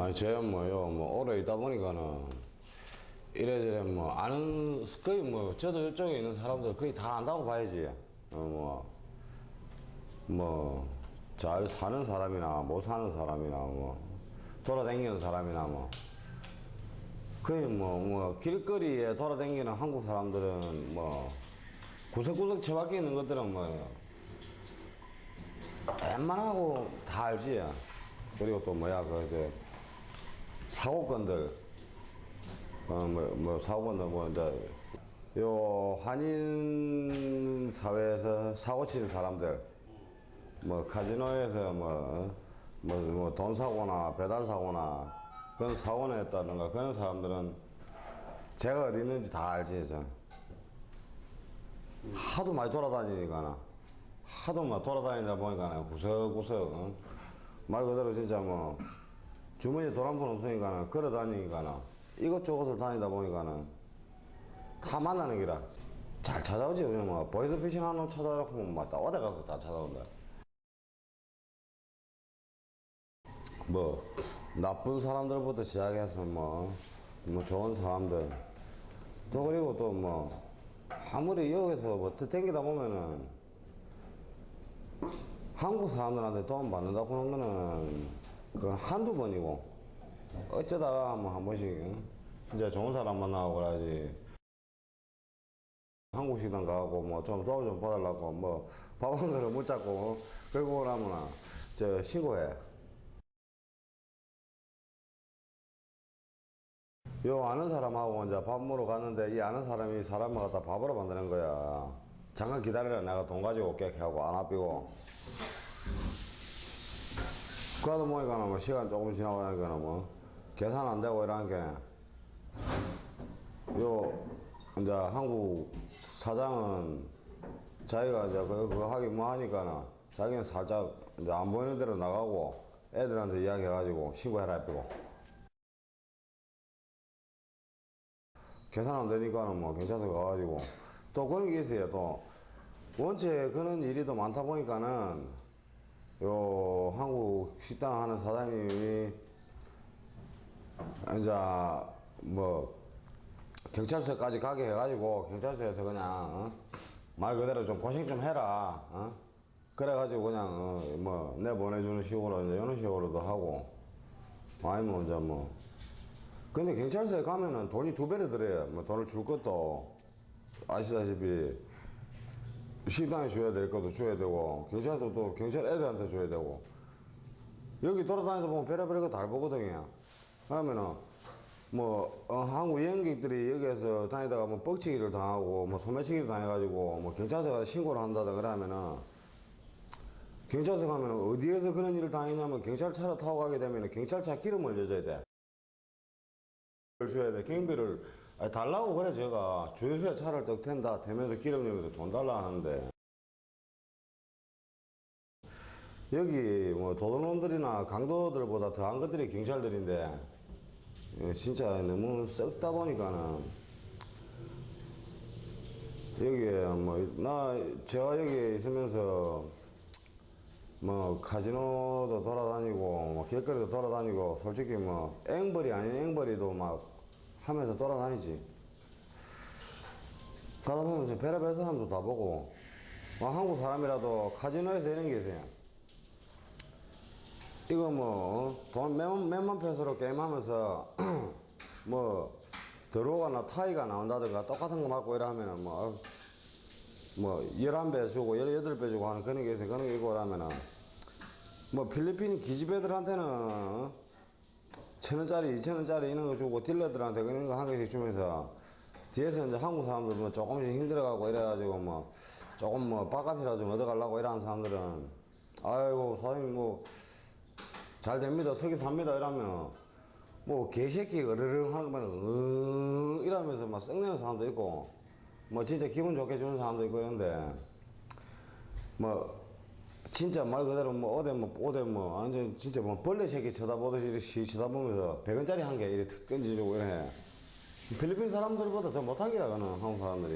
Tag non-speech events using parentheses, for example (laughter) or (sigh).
아니 저야 뭐요 뭐 오래 있다 보니까는 이래저래 뭐 아는 거의 뭐 저도 이쪽에 있는 사람들 거의 다 안다고 봐야지. 어뭐뭐잘 사는 사람이나 못 사는 사람이나 뭐 돌아다니는 사람이나 뭐. 거의 뭐 뭐 길거리에 돌아다니는 한국 사람들은 뭐 구석구석 처박혀 있는 것들은 뭐 웬만하고 다 알지. 그리고 또 뭐야 그 이제 사고건들. 어뭐 뭐 사고건들 뭐 이제 요 한인 사회에서 사고 치는 사람들. 뭐 카지노에서 뭐뭐 돈 사고나 배달 사고나 그런 사고 냈다든가 그런 사람들은 제가 어디 있는지 다 알지 저 하도 많이 돌아다니니까나. 하도 막 돌아다니다 보니까 구석구석 어? 말 그대로 진짜 뭐 주머니에 돈 한 푼 없으니까는 걸어 다니니까는 이것저것을 다니다 보니까는 다 만나는 기라. 잘 찾아오지 우리 뭐. 보이스 피싱 하는 놈 찾아오라고 하면 막다 어디 가서 다 찾아온다. 뭐 나쁜 사람들부터 시작해서 뭐, 뭐 좋은 사람들. 또 그리고 또 뭐 아무리 여기서 뭐 땡기다 보면은 한국 사람들한테 도움 받는다고 하는 거는 그건 한두 번이고 어쩌다가 뭐 한 번씩 응? 진짜 좋은 사람 만나고 그러지 한국 식당 가고 뭐 좀 도움 좀 받으려고 뭐 밥 한 그릇 못 잡고 그러고 나면 저 신고해 요 아는 사람하고 이제 밥 먹으러 갔는데 이 아는 사람이 사람을 갖다 밥으로 만드는 거야. 잠깐 기다려라. 내가 돈 가지고 올게 하고 안 아삐고. 그하다 보니까 뭐 시간 조금 지나고 나니까 뭐 계산 안 되고 이러는. 게요 이제 한국 사장은 자기가 이제 그거, 그거 하기 뭐 하니까는 자기는 살짝 이제 안 보이는 대로 나가고 애들한테 이야기해가지고 신고해라 해고. 계산 안 되니까는 뭐 경찰서 가가지고. 또 그런 게 있어요 또. 원체 그런 일이 더 많다 보니까는 요 한국 식당 하는 사장님이 이제 뭐 경찰서까지 가게 해가지고 경찰서에서 그냥 어? 말 그대로 좀 고생 좀 해라 어? 그래가지고 그냥 어, 뭐 내보내주는 식으로 이제 이런 식으로도 하고 아니면 이제 뭐 근데 경찰서에 가면은 돈이 두 배로 들어요. 뭐 돈을 줄 것도 아시다시피 식당에 줘야 될 것도 줘야 되고 경찰서도 경찰 애들한테 줘야 되고 여기 돌아다니다 보면 별의별 거다 보거든요. 그러면은 뭐 어, 한국 여행객들이 여기에서 다니다가 뭐 뻑치기를 당하고 뭐 소매치기를 당해가지고 뭐 경찰서 가서 신고를 한다다 그러면은 경찰서 가면은 어디에서 그런 일을 당했냐면 경찰차를 타고 가게 되면은 경찰차 기름을 넣어줘야 돼. 를 줘야 돼. 경비를 아니, 달라고 그래 제가. 주유소에 차를 떡 텐다 대면서 기름 넣으면서 돈 달라 하는데. 여기 뭐 도둑놈들이나 강도들보다 더한 것들이 경찰들인데 예, 진짜 너무 썩다 보니까는. 여기에 뭐 나 제가 여기에 있으면서 뭐 카지노도 돌아다니고 뭐 길거리도 돌아다니고 솔직히 뭐 앵벌이 아닌 앵벌이도 막 하면서 돌아다니지. 가다 보면 이제 별의별 사람도 다 보고 뭐 한국 사람이라도 카지노에서 이런 게 있어요. 이거 뭐 돈 몇만, 몇만 페소로 게임하면서 (clears throat) 뭐 드로우가나 타이가 나온다든가 똑같은 거 맞고 이러면은 뭐 뭐 11배 주고 18배 주고 하는 그런 게 있어요. 그런 게 있고 그러면은 뭐 필리핀 기집애들한테는 천 원짜리, 이천 원짜리 이런 거 주고 딜러들한테 그런 거 한 개씩 주면서 뒤에서 이제 한국 사람들 뭐 조금씩 힘들어가고 이래가지고 뭐 조금 뭐 밥값이라도 좀 얻어가려고 이러는 사람들은 아이고 사장님 뭐 잘 됩니다. 석이 삽니다. 이러면 뭐 개새끼 으르르 하는 거면 응 이러면서 막 썩내는 사람도 있고 뭐 진짜 기분 좋게 주는 사람도 있고 이런데 뭐 진짜 말 그대로 뭐 어디 뭐 어디 뭐 완전 진짜 뭐 벌레 새끼 쳐다보듯이 쳐다보면서 100원짜리 한 개 이렇게 툭 던지주고 이래. 필리핀 사람들보다 더 못한 게라 그는 한국 사람들이